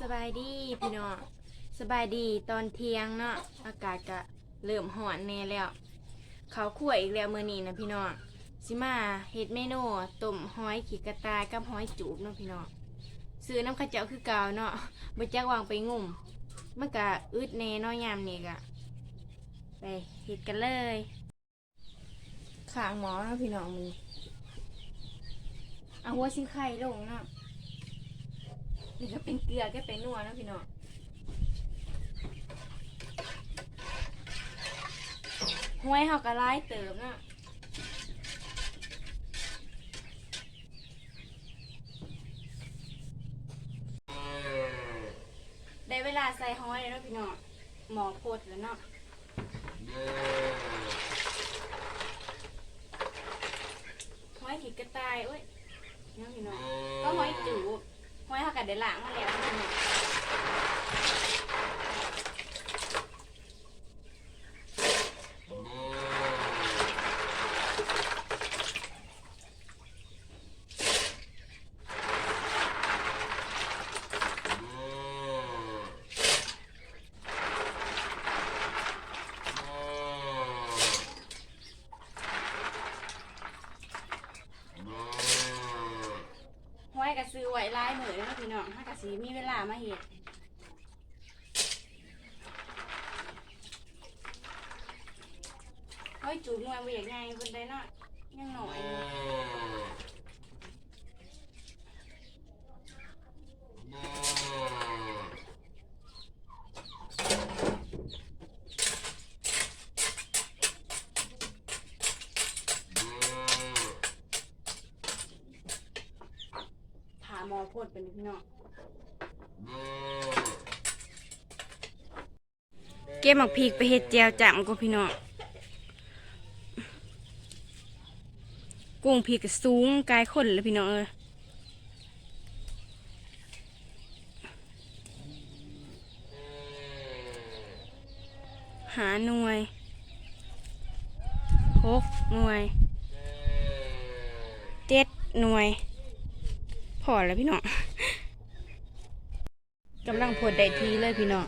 สบายดีพี่น้องสบายดีตอนเที่ยงเนาะอากาศก็เริ่มร้อนแน่แล้ว เขาวคั่วอีกแล้วมื้อนี้นะพี่น้องสิมาเฮ็ดเมนูต้มหอยขีกระต่ายกับหอยจูบเนาะพี่น้องซื้อน้ำข้าวเจ้าคือเก่าเนาะบ่จักวางไปงุ่มมันก็อึดแน่เนาะยามนี้ก็ไปเฮ็ดกันเลยข้างหมอเนาะพี่น้องมึงเอาหัวสิไข่ลงเนาะ นี่ก็เป็นเกลือก็เป็นนัวนะพี่น้องห้วยเขาก็ไล่เติมนะได้เวลาใส่ห้อยแล้วพี่น้องหมอโพดแล้วเนาะห้อยขีดกระต่ายเอ้ยเนาะพี่น้องก็ห้อยจูบ ห้อยเขากัดเดล้างมาแล้วนี่ห้อยกระ ซื้อไว้ลายมือแล้วเนะพี่น้องถ้ากะสีมีเวลามาเห็ดห้อยจูบงวลเวียกไงคนไดเนาะยังหน่อยอยู่าหมอโพดเป็นพี่น้องเก็บหมักพริกไปเห็ดแจวจังก็พี่น้องกุ้งพริกสูงกายคนเลยพี่น้องเอ้ยหาหน่วยหกหน่วยเจ็ดหน่วย พอแล้วพี่น้องกำลังพดได้ทีเลยพี่น้อง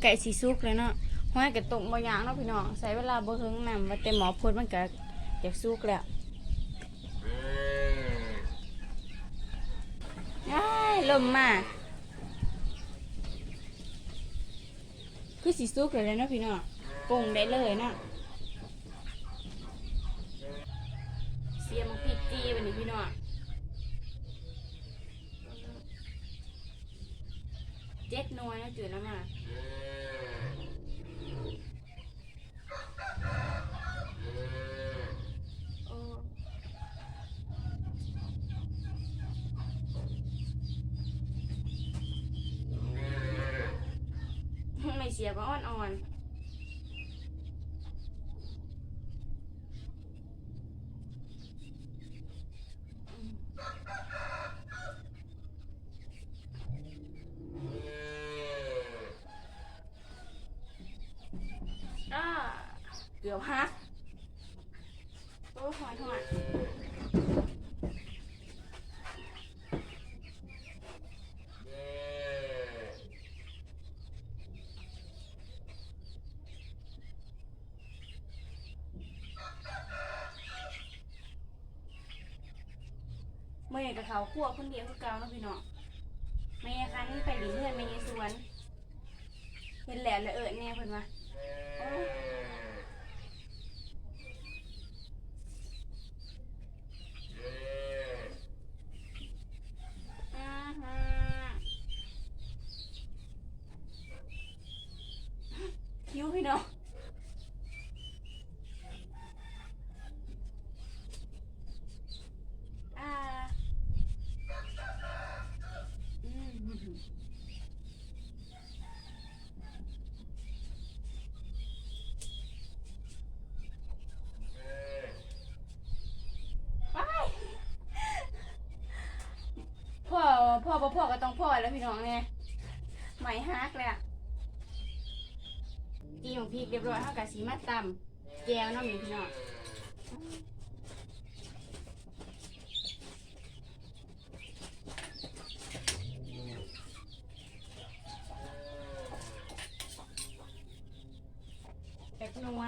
ไก่สีซุกเลยเนาะห้อยกระตุกบางอย่างเนาะพี่น้องใช้เวลาบ่ถึงนำว่าแต่หมอพดมันก็อยากซุกแล้วอ้ายลมมาคือสีซุกเลยเนาะพี่น้องปรุงได้เลยเนาะเสียมันพริกจีวันนี้พี่น้อง เจ็ดหน่วยนะจืดแล้วมาโอ้ไม่เสียก็อ่อนอ่ อนอ่าเกือบฮักโอ้หอยหอยเม่กับเขาคั่วคนเดียวคือเก่าเนาะพี่น้องไม่คันไปดีเพื่อนไม่ยสวนเห็นแหล้วเลยเอิดแน่เพิ่นว่า พ่อบ่พ่อก็ต้องพ่อแล้วพี่น้องไงไหมฮักแหละจีของพริกเรียบร้อยเฮากะสีมาตำแจวน้องมีพี่น้องแตกนัว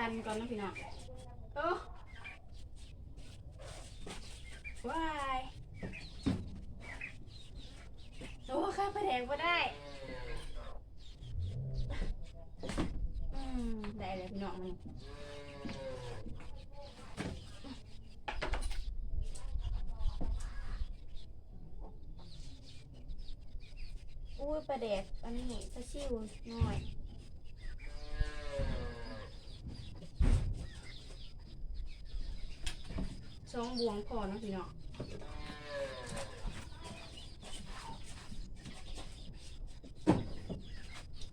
สันก่อนนะพี่น้องโอ้วายโอ้ข้าประแดกก็ได้อืมได้เลยพี่น้องมันอุ้ยประแดกอันนี้ซะชิวหน่อย ส องบวงพอเนาะพี่เนาะ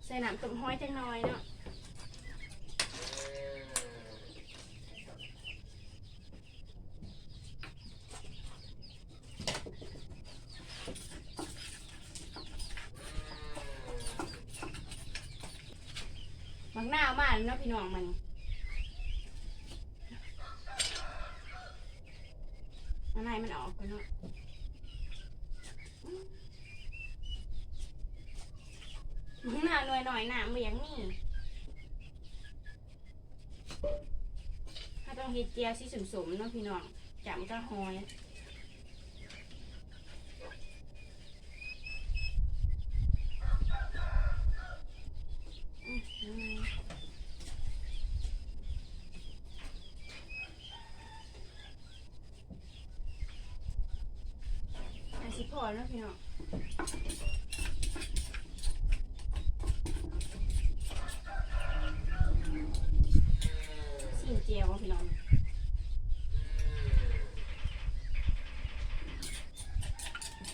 ใส่น้ำต้มห้อยจังน้อยเนาะมักหน้ามากเนาะพี่น้องมัน อะไรมันออกกัน เนาะมึงหน้าหน่อยหน่อยหน้ามึงยังนี่ถ้าต้องเฮ็ดเจียวสีสมๆเนาะพี่น้องจำก็หอยอื้อหือ อันสิพอแล้วพี่น้องสิ่งเจียวอะพี่น้อง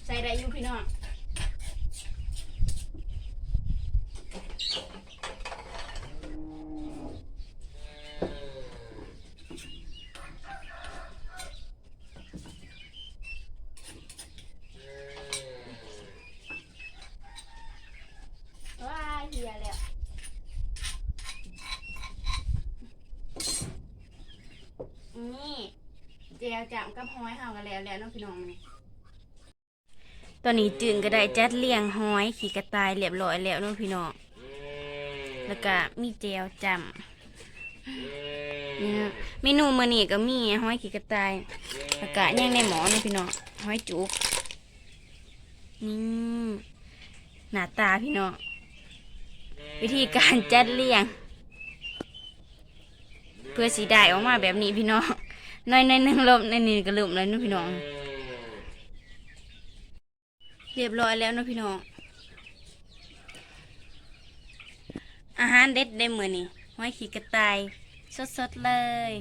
ใส่ได้อยู่พี่น้องว้ายเฮียแล้วนี่เจวจำกับหอยเฮากันแล้วแล้วเน้องพี่น้องมันตอนนี้จึงก็ได้จัดเลี้ยงห้อยขี่กระต่ายเรียบร้อยแล้วเน้องพี่น้องแล้วก็มีเจียวจำนี่นะเมนูมื้อนี้ก็มีห้อยขี่กระต่ายแล้วก็ย่างในหมอเน้องพี่น้องห้อยจุกนี่หน้าตาพี่น้องวิธีการจัดเลี้ยง เพื่อสีได้ออกมาแบบนี้พี่น้อง น้อยในหนึ่งลมในนี่ก็ลืมแล้วเนะพี่น้อง เรียบร้อยแล้วนาะพี่น้อง อาหารเด็ดได้เหมือนนี่หอยขี้กระต่ายสดๆเลย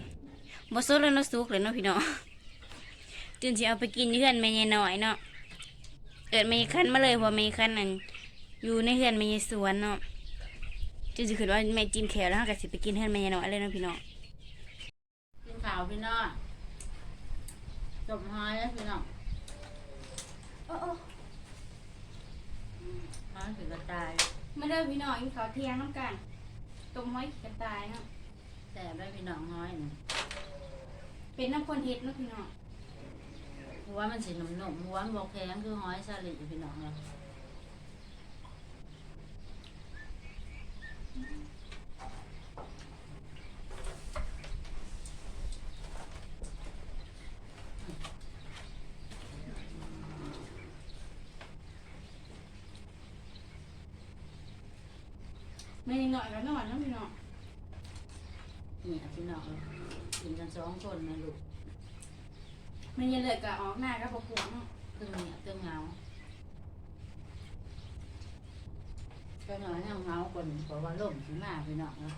บสดเลยเนะสุกเลยเนาะพี่น้องตื่นสิเอาไปกินเพื่อนแม่ยายน้อยเนาะเอิดแม่ยายคันมาเลยเพราะแม่ยายคันนั่นอยู่ในเพื่อนแม่ยายสวนเนาะจนสิคิดว่าแม่จิ้มแขวแล้วก็สิไปกินให้แม่ยายน้อยเลยเนาะพี่น้อง ข้าวพี่น้องจบหอยแล้วพี่น้องหอยถึงกระตายมาเด้อพี่น้องกินข้าวเที่ยงน้ำกันต้มหอยกระต่ายเนาะแต่ได้พี่น้องหอยนี่เป็นน้ำคนเฮ็ดเนาะพี่น้องหัวมันสีหนุ่มๆหัวมันบอกแข็งคือหอยสลิดพี่น้องเลย แม่น้อยก็นอนเนาะพี่น้องนี่พี่น้องเลยกินกันสองคนนะลูกแม่ยายเลือดก็ออกหน้าก็บ่ปวดเนาะครึ่งเนี่ยครึ่งเงาก็หน่อยเงาเงาๆคนเพราะว่าลมถึงมาพี่น้องเลย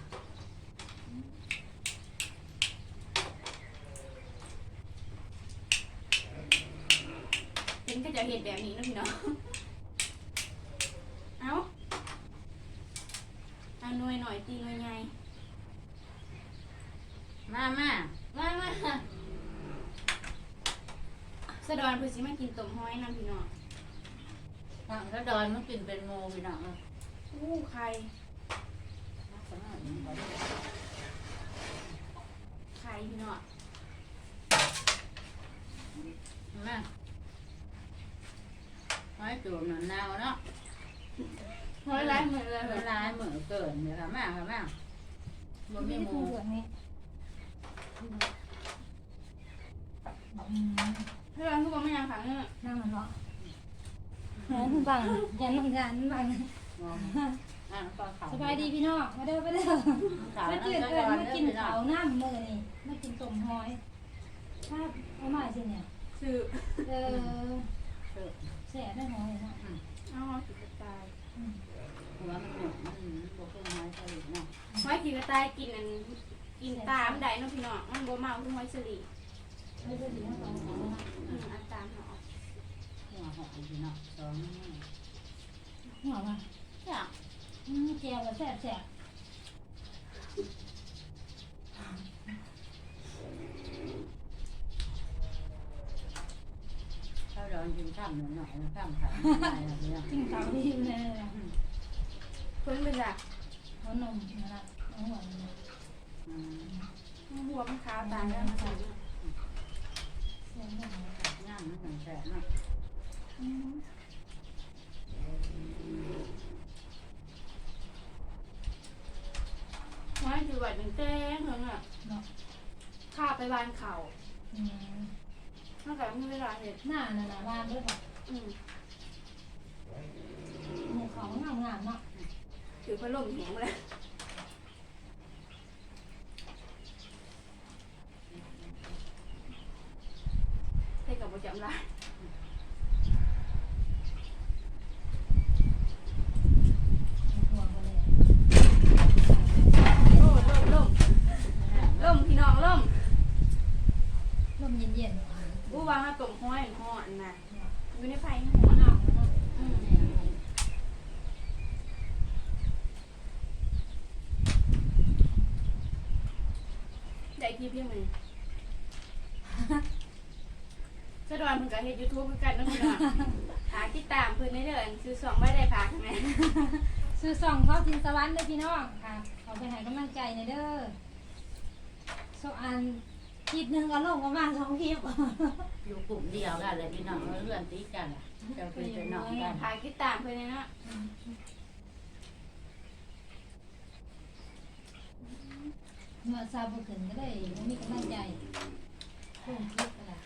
เป็นก็จะเฮ็ดแบบนี้เนาะพี่น้องเอาเอาหน่วยหน่อยตีหน่วยใหญ่มามามามาสะดอนเพิ่นสิมากินต้มห้อยนํพี่น้องทางกระดอนมันกินเป็นโมพี่น้องเนาะอู้ไข่ไข่พี่น้องแม่ไม้จูบหนอนนาวเนาะ ห้ยหลายมื้อเลยเวลาเหมือนเกินเนี่ยค่ะแม่ค่ะแม่บ่มีหมูเพื่อนคือบ่แม่นขังเด้อนั่งมันเนาะบังยันน้ำยันบังอ่าปลาขาวสบายดีพี่น้องมาเด้อมาเด้อมาน้ำจืดกระเอิดนมากินพี่น้อข้างวน้ำมื้อนี่มากินต้มหอยถ้าเอามาสิเนี่ยซื้อเออแซ่ได้หอยเนาะเอาวสิกระต่าย หัวมันหนุกมันบ่เคยไม้ใส่เนาะหอยสิกระต่ายกินอันกินตามได้เนาะพี่น้องมันบ่เมาคือหอยสลีไม่ได้ดีนะเอาเอามาอืมอันตามเนาะหัวหอมพี่น้องสองหัวมาจ้ะอืมแก้วแซ่บแซ่บข้าวดอนกินข้ามหน่อยหน่อยข้ามขาไม่ได้แล้วเนี่ยกินข้าวดีเลยนะ เพิ่นเป็นจ้ะเอานมนะนะเอาหัวมันนมหัวมันขาตายแล้วมันสิแซ่บได้หอยย่างมันเหมือนแสบเนาะอืมห้อยสิไว้เป็นแต้งเพิ่นน่ะเนาะข้าไปบ้านเขาอืมมันก็มีเวลาเฮ็ดหน้าน่ะนะบ้านด้วยค่ะอืมหมูเขางามงามๆเนาะ ถือพัดลมแหงเลยให้กับบ่จำลายหัวมาเลยโอ้ล่มล่มล่มพี่น้องล่มลมเย็นอู้วางมาต้มห้อยห่อนน่ะอยู่ในไฟๆห่หัอวนหนาวเนาะอืม ได้คลิปยังไงสะดอนเพิ่นก็เฮ็ด YouTube คือกันเนาะพี่น้องหาติดตามเพิ่นในเด้อซื้อสองไว้ได้พักแม่ซื้อซองเข้าทินสวรรค์เด้อพี่น้องค่ะเอาไปให้กำลังใจในอยเด้อโซอันคลิปหนึงก็ลงประมาณสองคลิปอยู่กลุ่มเดียวกันเลยพี่น้องเพื่อนตีกันอะจะเป็นเป็นน้องกัน หาติดตามเพิ่นเลยเนาะ เมื่อซาบุขึ้นก็เลยบ่มีกำลังใจลงคลิปกันละ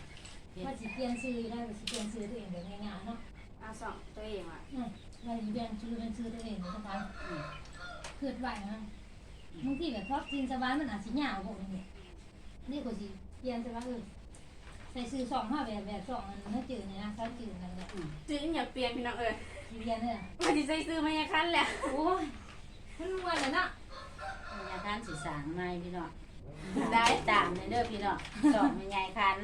ว่าสิเปลี่ยนซื้อได้ว่าสิเปลี่ยนซื้อตัวเองแบบง่ายๆเนาะเอาสองตัวเองอะอืมว่าสิเปลี่ยนซื้อเป็นซื้อตัวเองเนาะคะเกิดไหวนะบางทีแบบพอทินสวรรค์มันอาจสิยาวพวกนี้นี่ก็สิเปลี่ยนแต่ว่าเออใส่ซื้อซองมาแบบแบบซองมันน่าจืดเนี่ยนะซาจืดนั่นแหละซื้ออยากเปลี่ยนพี่น้องเอ้ยสิเปลี่ยนเนี่ยว่าสิใส่ซื้อมาอยางคันแหละโอ้ยมันม่วนเลยเนาะ ยาท่านสีสางไม่พี่น้องได้ตามในเด้อพี่น้องสองเป็นไงคัน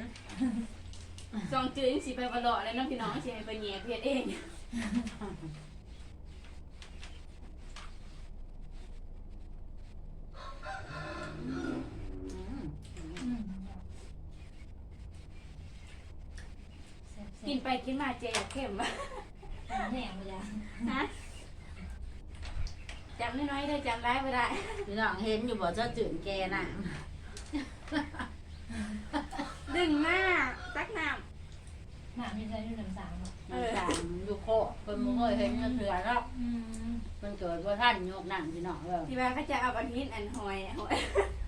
สองจืดสิไปบ่รอแล้วเนาะพี่น้องสิให้เพิ่นแยกเฮ็ดเองอืมอืมแซ่บๆกินไปกินมาเจ๊อยากเข้มว่ะแห้งไปจ้ะฮะ จำน้อยๆได้อจำได้บ่ได้พี่น้องเห็นอยู่บ่เจ้าจืดแกน่ะดึงหน้าตักน้หนามีใจอยู่ลำสางเนาะมันสางอยู่โคเพิ่นบ่เคยเห็นเงินเถื่อแล้วอืมเพิ่นเกิดบ่ทันโยกนั่งพี่น้องเด้อำที่ว่าเขาจะเอาอันนี้อันหอยหอย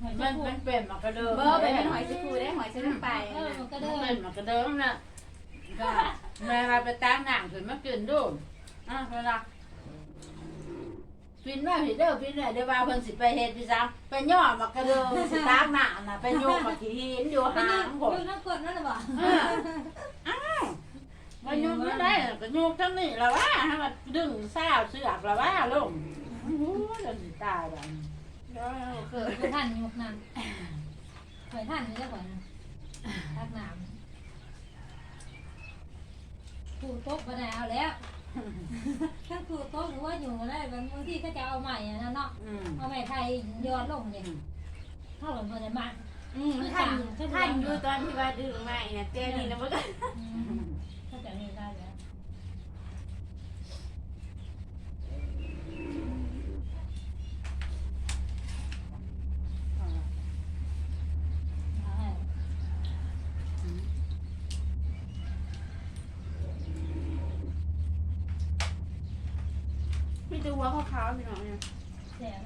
มันมัจะนพูมัดนเป็นมากระเดิมเบอร์เป็นหอยสกูได้หอยสกูไปเออนะมันก็มันเดินเป็นมากระเดิมน่ะก็แม่มาไปตามหนังขึ้นมากินดูอะเพิ่นว่า ฟินว่าพี่เด้อฟินเนี่ยเดี๋ยวว่าเพิ่นสิไปเฮ็ดพี่ซังไปย่อมากระเดิมสิตามหนังน่ะไปโยกมาขี้หินอยู่ไปหายืงนผมยืนนั่งกดนั่นหรือเปล่าเอออ้าวมาโยกไม่ได้ก็โยกทั้งนี้แล้วว่าให้มันดึงซ่าวเสือกแล้วว่าลงโอ้โหจนสิตายแบบเดี๋ยวเอาเกิดไปท่านยกนั่นเคยท่านนี่ได้ก่อนนะทักน้ำผูโต๊ะมาได้เอาแล้ว ถ้าผูโต๊ะหรือว่าอยู่มาได้บางทีก็จะเอาใหม่อะนะเนาะอืมเอาใหม่ไทยย้อนลงเนี่ยเท่าไหร่พอจะมา อืมท่านท่านอยู่ตอนที่ว่าดึงไม้เนี่ยเจนี่นะมันก็อืมเข้าใจนี่ได้แล้วได้ มีแต่หัวขาวๆพี่น้องเนี่ยแสน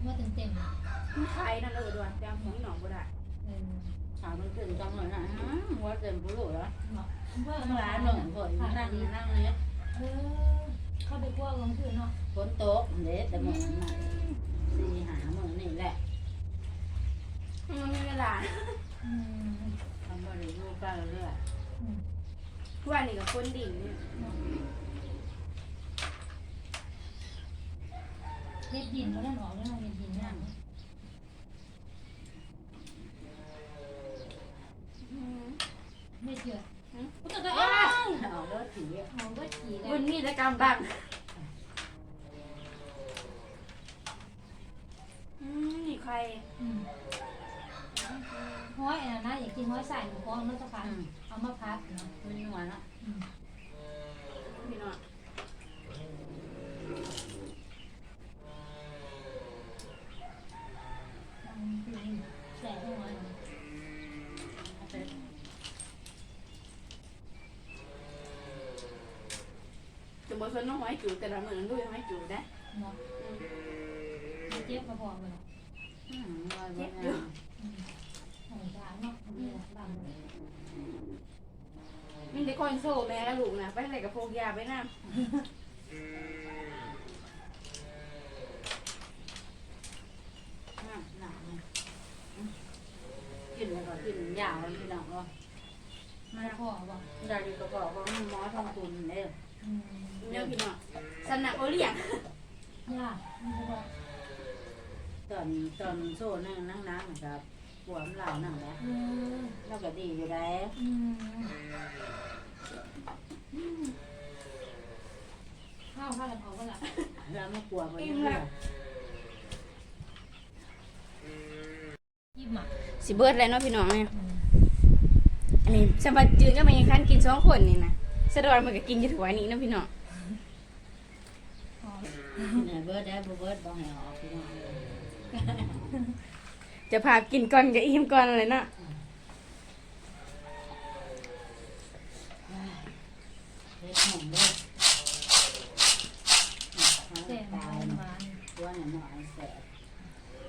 เมื่อเต็มเต็มมันไข่นั่นเออด้วยแต่หัวหนองก็ได้ๆเออถามมันขึ้นจังเลยนะฮะหัวเต็มปุโรแล้วเนาะเพื่อทั้งร้านหนึ่งคนนั่งนั่งเนี่เออเข้าไปกลัวลงคือเนาะฝนตกเด็ดแต่หมดสี่หาหมื่นนี่แหละมันมีเวลาอืมทำบริโภคกันเรื่อยอืม ทุกวันนี้กับคนดิ่งเนี่ย เนาะ เฮ็ดดินก็ได้ออกได้มาเฮ็ดดินเนี่ยอืมไม่เชื่ออืมกูจะก็อ้าอ้าวเอารถถีเอาก็ขี่แล้บุวญมีแต่กรรมบัง จะบอกคนน้องไม้จูแต่ละมือนั้นด้วยไม้จูได้เนาะเจ็บมาพอมันเนาะอืมว่าเจ็บอยู่ยู่อืมสงสารเนาะนี่แหละบ้านเรามีแต่คนโซ่แม่ลูกนะไปอะไหนกับพกยาไปน้หนักกินแล้วก็กินยาวเลยพี่น้องก็มาพอบ่ดาดีก็บอกว่าหมอทองคุณเนี่ยอืมำเนี่ย พี่น้องสำนักโอเลี้ยงยากมันจะบอกตอนตอนโซ่นั่งนั่งน้ำนะครับปวดเหล่านั่งแล้วเออแล้วก็ดีอยู่แล้วอืมข้าวข้าวกันออกก็ละแล้วไม่กลัวมันยังไงยิ้มอะสิเบิร์ดแล้วเนาะพี่น้องเนี่ยอืมอันนี้สมบัติจืดก็มันยังคันกินสองคนนี่นะสะดอนมันก็กินอยู่ถั่วนี้เนาะพี่น้องอ๋อ เนี่ยเบิร์ดได้เบิร์ดบอกให้ออกพี่น้องจะพากินก่อนกับอิ่มก่อนเลยเนาะเล็ดหนุ่มด้วยแซ่บตายมันหหวานตัวเนี่ยหน่อยแสบ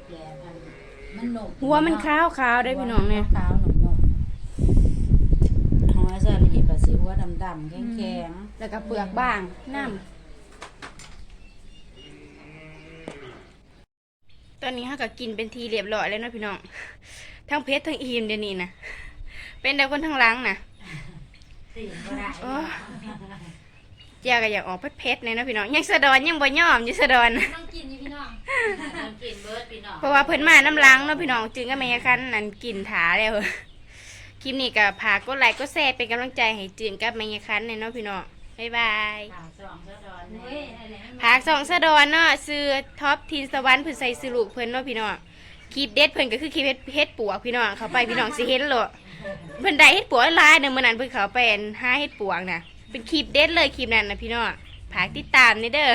แย่พันมันหนุ่มหัวมันขาวขาวๆได้อพี่น้องเนี่ยขาวหนุ่มหนุ่มหัวสลีปะสิหัวดำดำแข็งแข็งแล้วก็เปลือกบ้างน้ำ อนนี้ฮะก็กินเป็นทีเรียบร้อยแล้วเนาะพี่น้องทั้งเพชรทั้งอิ่มเดี๋ยวนี้นะเป็นแต่คนทั้งหลังนะสี่ก็ได้โอ้เจ้าก็อยากออกเพชรๆเลยเนาะพี่น้องยังสะดอนยังบ่ยอมอยู่สะดอนนะต้องกินนี่พี่น้องมันกินเบิร์ดพี่น้องเพราะว่าเพิ่นมาน้ำล้างเนาะพี่น้องจึงก็แม่คันนั่นกินถาแล้วคลิปนี้ก็พากกดไลค์กดแชร์เป็นกำลังใจให้จืนกับแม่คันเนี่ยเนาะพี่น้องบ๊ายบายขาสองสะดอนเว้ยอะไร ผากสองสะดอนเนาะซื้อท็อปทีนสวรรค์เพิ่นใส่ซื้อลูกเพิ่นเนาะพี่น้องคลิปเด็ดเพิ่นก็คือคลิปเฮ็ดเฮ็ดปวกพี่น้องเขาไปพี่น้องสิเห็นโลดเพิ่นได้เฮ็ดปวกหลายเด้อมื้อนั้นเพิ่นเขาไปอันหาเฮ็ดปวกน่ะเป็นคลิปเด็ดเลยคลิปนั้นน่ะพี่น้องพากติดตามนี่เด้อ